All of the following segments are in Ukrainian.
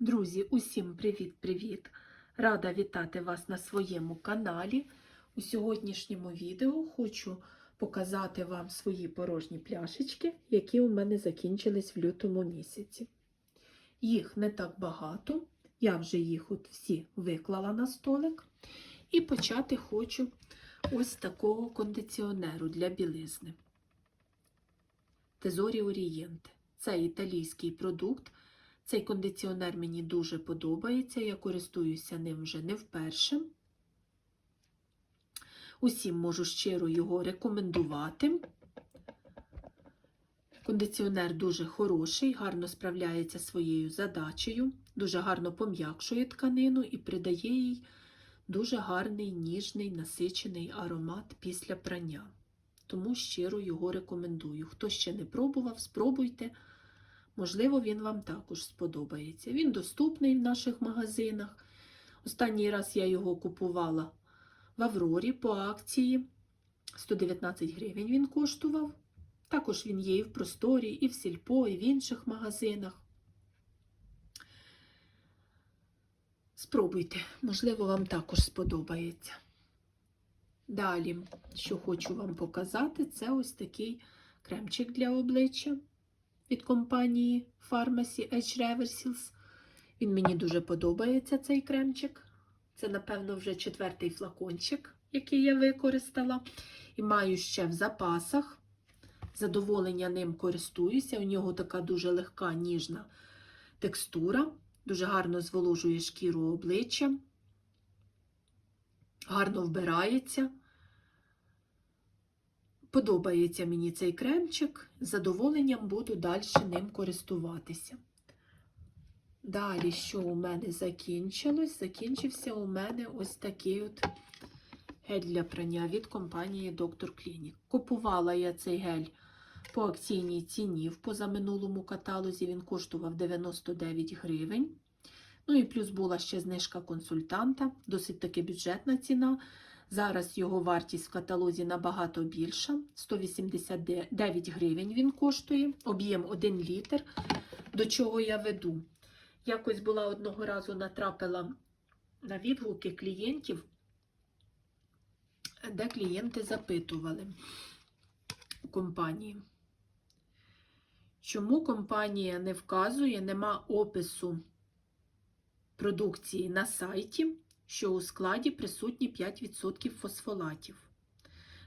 Друзі, усім привіт-привіт! Рада вітати вас на своєму каналі. У сьогоднішньому відео хочу показати вам свої порожні пляшечки, які у мене закінчились в лютому місяці. Їх не так багато, я вже їх от всі виклала на столик. І почати хочу ось такого кондиціонеру для білизни. Тезорі Орієнте. Це італійський продукт. Цей кондиціонер мені дуже подобається, я користуюся ним вже не вперше. Усім можу щиро його рекомендувати. Кондиціонер дуже хороший, гарно справляється своєю задачею, дуже гарно пом'якшує тканину і придає їй дуже гарний, ніжний, насичений аромат після прання. Тому щиро його рекомендую. Хто ще не пробував, спробуйте. Можливо, він вам також сподобається. Він доступний в наших магазинах. Останній раз я його купувала в Аврорі по акції. 119 гривень він коштував. Також він є і в просторі, і в сільпо, і в інших магазинах. Спробуйте, можливо, вам також сподобається. Далі, що хочу вам показати, це ось такий кремчик для обличчя від компанії Pharmacy Edge Reversils. Він мені дуже подобається, цей кремчик. Це, напевно, вже четвертий флакончик, який я використала. І маю ще в запасах. Задоволення ним користуюся. У нього така дуже легка, ніжна текстура, дуже гарно зволожує шкіру обличчя, гарно вбирається. Подобається мені цей кремчик, з задоволенням буду далі ним користуватися. Далі, що у мене закінчилось? Закінчився у мене ось такий от гель для прання від компанії Dr. Clinic. Купувала я цей гель по акційній ціні в позаминулому каталозі, він коштував 99 гривень. Ну і плюс була ще знижка консультанта, досить таки бюджетна ціна. Зараз його вартість в каталозі набагато більша. 189 гривень він коштує, об'єм 1 літр. До чого я веду? Якось була одного разу натрапила на відгуки клієнтів, де клієнти запитували у компанії, чому компанія не вказує, нема опису продукції на сайті що у складі присутні 5% фосфолатів.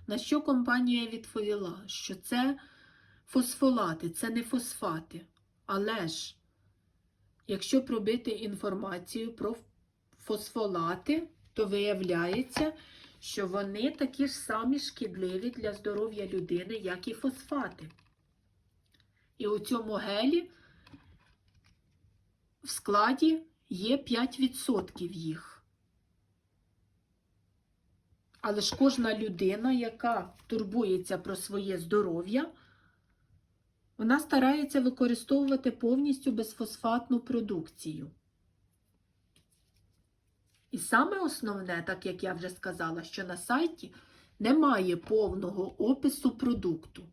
На що компанія відповіла, що це фосфолати, це не фосфати. Але ж, якщо пробити інформацію про фосфолати, то виявляється, що вони такі ж самі шкідливі для здоров'я людини, як і фосфати. І у цьому гелі в складі є 5% їх. Але ж кожна людина, яка турбується про своє здоров'я, вона старається використовувати повністю безфосфатну продукцію. І саме основне, так як я вже сказала, що на сайті немає повного опису продукту.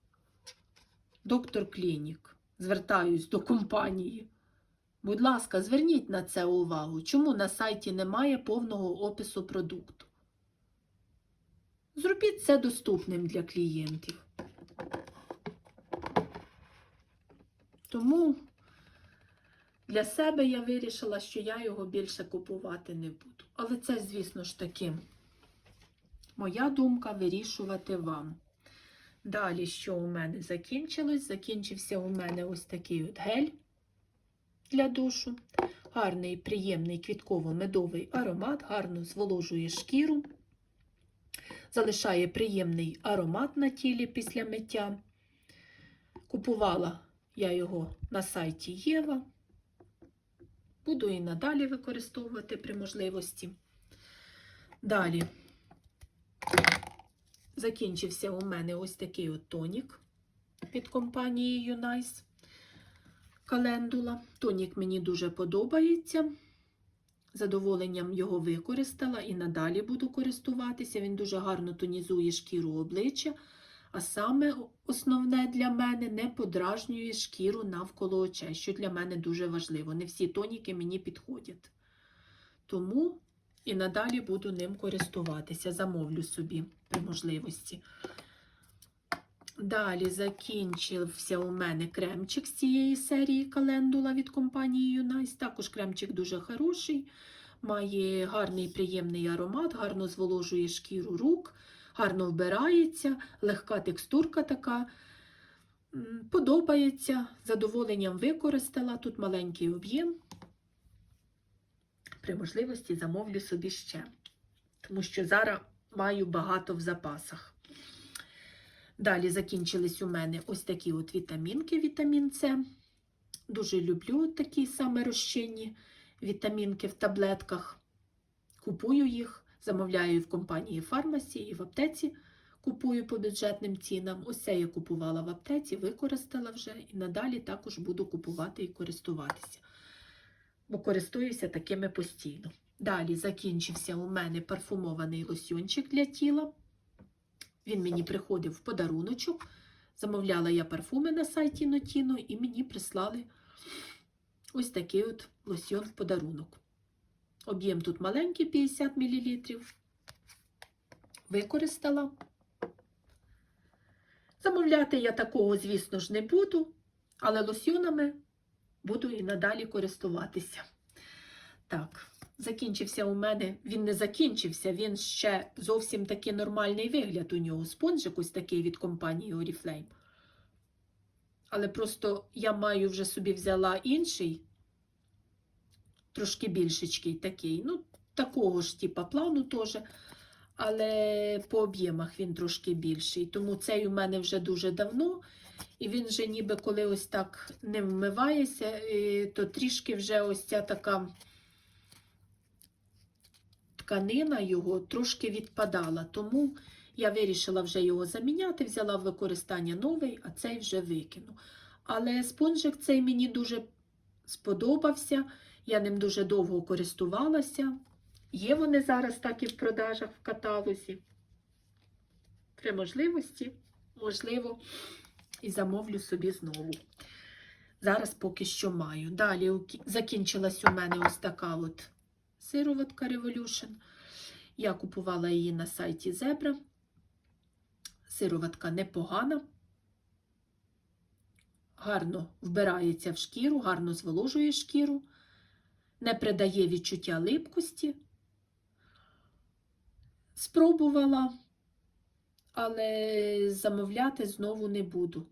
Доктор Клінік, звертаюсь до компанії. Будь ласка, зверніть на це увагу, чому на сайті немає повного опису продукту. Зробіть це доступним для клієнтів. Тому для себе я вирішила, що я його більше купувати не буду. Але це, звісно ж таки, моя думка вирішувати вам. Далі, що у мене закінчилось? Закінчився у мене ось такий от гель для душу. Гарний, приємний квітково-медовий аромат, гарно зволожує шкіру залишає приємний аромат на тілі після миття. Купувала я його на сайті Єва. Буду і надалі використовувати при можливості. Далі закінчився у мене ось такий от тонік від компанії Юнайс Календула. Тонік мені дуже подобається задоволенням його використала і надалі буду користуватися. Він дуже гарно тонізує шкіру обличчя, а саме основне для мене не подражнює шкіру навколо очей, що для мене дуже важливо. Не всі тоніки мені підходять. Тому і надалі буду ним користуватися, замовлю собі при можливості. Далі закінчився у мене кремчик з цієї серії календула від компанії Юнайс. Також кремчик дуже хороший, має гарний приємний аромат, гарно зволожує шкіру рук, гарно вбирається, легка текстурка така. Подобається, задоволенням використала. Тут маленький об'єм. При можливості замовлю собі ще, тому що зараз маю багато в запасах. Далі закінчились у мене ось такі от вітамінки, вітамін С. Дуже люблю такі саме розчинні вітамінки в таблетках. Купую їх, замовляю в компанії Фармасі і в аптеці купую по бюджетним цінам. Ось я купувала в аптеці, використала вже і надалі також буду купувати і користуватися. Бо користуюся такими постійно. Далі закінчився у мене парфумований лосьончик для тіла. Він мені приходив в подаруночок. Замовляла я парфуми на сайті Notino і мені прислали ось такий от лосьон в подарунок. Об'єм тут маленький 50 мл. Використала. Замовляти я такого, звісно ж, не буду, але лосьонами буду і надалі користуватися. Так, закінчився у мене, він не закінчився, він ще зовсім такий нормальний вигляд у нього. Спонжик ось такий від компанії Oriflame. Але просто я маю вже собі взяла інший, трошки більшечкий такий. Ну, такого ж типа плану теж. Але по об'ємах він трошки більший. Тому цей у мене вже дуже давно. І він вже ніби коли ось так не вмивається, е, то трішки вже ось ця така тканина його трошки відпадала. Тому я вирішила вже його заміняти, взяла в використання новий, а цей вже викину. Але спонжик цей мені дуже сподобався. Я ним дуже довго користувалася. Є вони зараз так і в продажах в каталозі. При можливості, можливо, і замовлю собі знову. Зараз поки що маю. Далі закінчилась у мене ось така от сироватка Revolution. Я купувала її на сайті Zebra. Сироватка непогана, гарно вбирається в шкіру, гарно зволожує шкіру, не придає відчуття липкості. Спробувала, але замовляти знову не буду.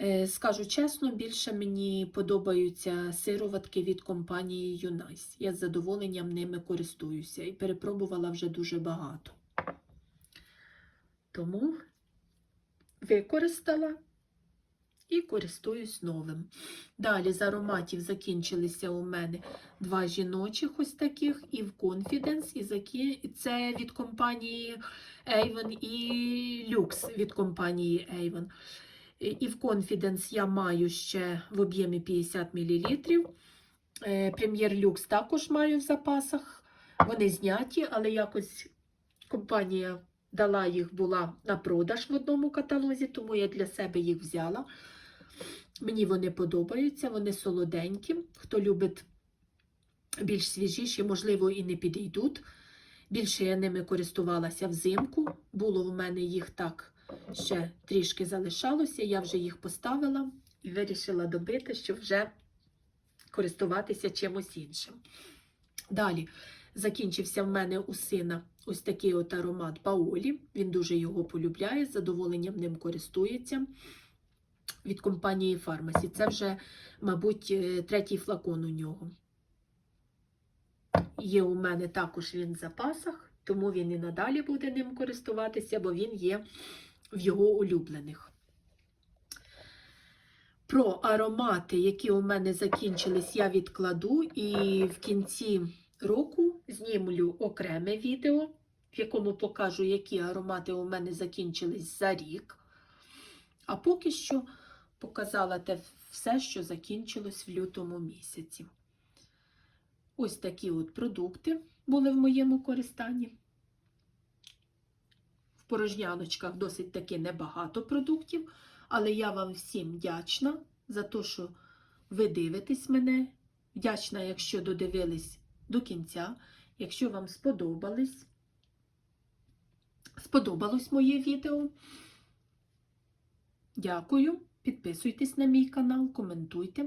Е, Скажу чесно, більше мені подобаються сироватки від компанії Юнайс. Я з задоволенням ними користуюся і перепробувала вже дуже багато. Тому використала і користуюсь новим. Далі з ароматів закінчилися у мене два жіночих ось таких, і в Confidence, і закі... це від компанії Avon, і Lux від компанії Avon. І в Confidence я маю ще в об'ємі 50 мл. Прем'єр Люкс також маю в запасах. Вони зняті, але якось компанія дала їх була на продаж в одному каталозі, тому я для себе їх взяла. Мені вони подобаються, вони солоденькі. Хто любить більш свіжіші, можливо, і не підійдуть. Більше я ними користувалася взимку. Було в мене їх так ще трішки залишалося. Я вже їх поставила і вирішила добити, щоб вже користуватися чимось іншим. Далі закінчився в мене у сина ось такий от аромат Паолі. Він дуже його полюбляє, з задоволенням ним користується від компанії Фармасі. Це вже, мабуть, е, третій флакон у нього. Є у мене також він в запасах, тому він і надалі буде ним користуватися, бо він є в його улюблених. Про аромати, які у мене закінчились, я відкладу і в кінці року знімлю окреме відео, в якому покажу, які аромати у мене закінчились за рік. А поки що показала те все, що закінчилось в лютому місяці. Ось такі от продукти були в моєму користанні. Порожняночках досить таки небагато продуктів, але я вам всім вдячна за те, що ви дивитесь мене. Вдячна, якщо додивились до кінця. Якщо вам сподобались, сподобалось моє відео. Дякую. Підписуйтесь на мій канал, коментуйте.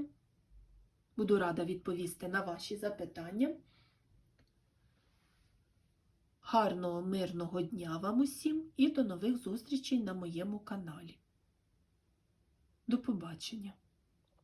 Буду рада відповісти на ваші запитання. Гарного, мирного дня вам усім і до нових зустрічей на моєму каналі. До побачення!